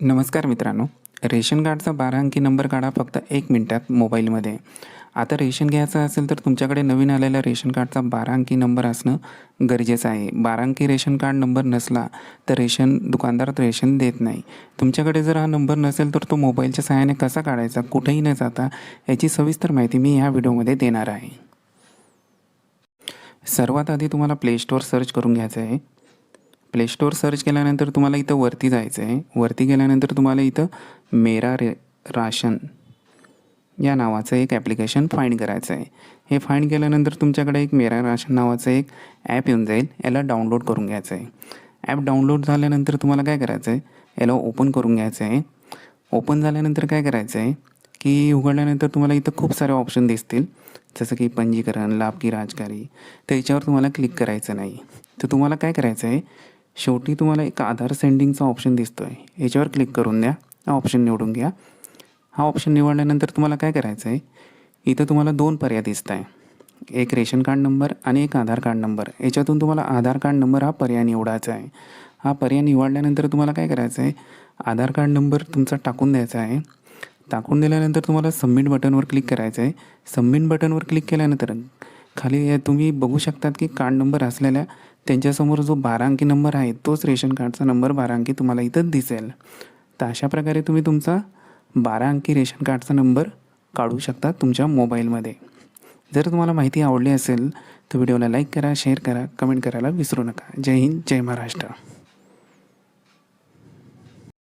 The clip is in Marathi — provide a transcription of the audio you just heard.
नमस्कार मित्रांनो. रेशन कार्डचा बारा अंकी नंबर काढा फक्त एक मिनटात मोबाईलमध्ये. आता रेशन घ्यायचं असेल तर तुमच्याकडे नवीन आलेल्या रेशन कार्डचा बारा अंकी नंबर असणं गरजेचं आहे. बारा अंकी रेशन कार्ड नंबर नसला तर रेशन दुकानदार रेशन देत नाही. तुमच्याकडे जर हा नंबर नसेल तर तो मोबाईलच्या सहाय्याने कसा काढायचा कुठेही न जाता याची सविस्तर माहिती मी ह्या व्हिडिओमध्ये देणार आहे. सर्वात आधी तुम्हाला प्ले स्टोअर सर्च करून घ्यायचं आहे. प्ले स्टोअर सर्च केल्यानंतर तुम्हाला इथं वरती जायचं आहे वरती गेल्यानंतर तुम्हाला इथं मेरा रे राशन या नावाचं एक ॲप्लिकेशन फाईंड करायचं आहे हे फाईंड केल्यानंतर तुमच्याकडे एक मेरा राशन नावाचं एक ॲप येऊन जाईल. याला डाउनलोड करून घ्यायचं आहे ॲप डाउनलोड झाल्यानंतर तुम्हाला काय करायचं आहे याला ओपन करून घ्यायचं आहे ओपन झाल्यानंतर काय करायचं आहे की उघडल्यानंतर तुम्हाला इथं खूप सारे ऑप्शन दिसतील. जसं की पंजीकरण लाभ की राजकारी. तर याच्यावर तुम्हाला क्लिक करायचं नाही. तर तुम्हाला काय करायचं आहे शेवटी तुम्हाला एक आधार सेंडिंगचा ऑप्शन दिसतो आहे याच्यावर क्लिक करून द्या. हा ऑप्शन निवडून घ्या. हा ऑप्शन निवडल्यानंतर तुम्हाला काय करायचं आहे इथं तुम्हाला दोन पर्याय दिसत आहे एक रेशन कार्ड नंबर आणि एक आधार कार्ड नंबर. याच्यातून तुम्हाला आधार कार्ड नंबर हा पर्याय निवडायचा आहे. हा पर्याय निवडल्यानंतर तुम्हाला काय करायचं आहे आधार कार्ड नंबर तुमचा टाकून द्यायचा आहे. टाकून दिल्यानंतर तुम्हाला सबमिट बटनवर क्लिक करायचं आहे सबमिट बटनवर क्लिक केल्यानंतर खाली तुम्ही बघू शकतात की कार्ड नंबर असलेल्या त्यांच्यासमोर जो बारा अंकी नंबर आहे तोच रेशन कार्डचा नंबर बारा अंकी तुम्हाला इथं दिसेल. तर अशा प्रकारे तुम्ही तुमचा बारा अंकी रेशन कार्डचा नंबर काढू शकता तुमच्या मोबाईलमध्ये. जर तुम्हाला माहिती आवडली असेल तर व्हिडिओला लाईक करा शेअर करा कमेंट करायला विसरू नका. जय हिंद जय महाराष्ट्र.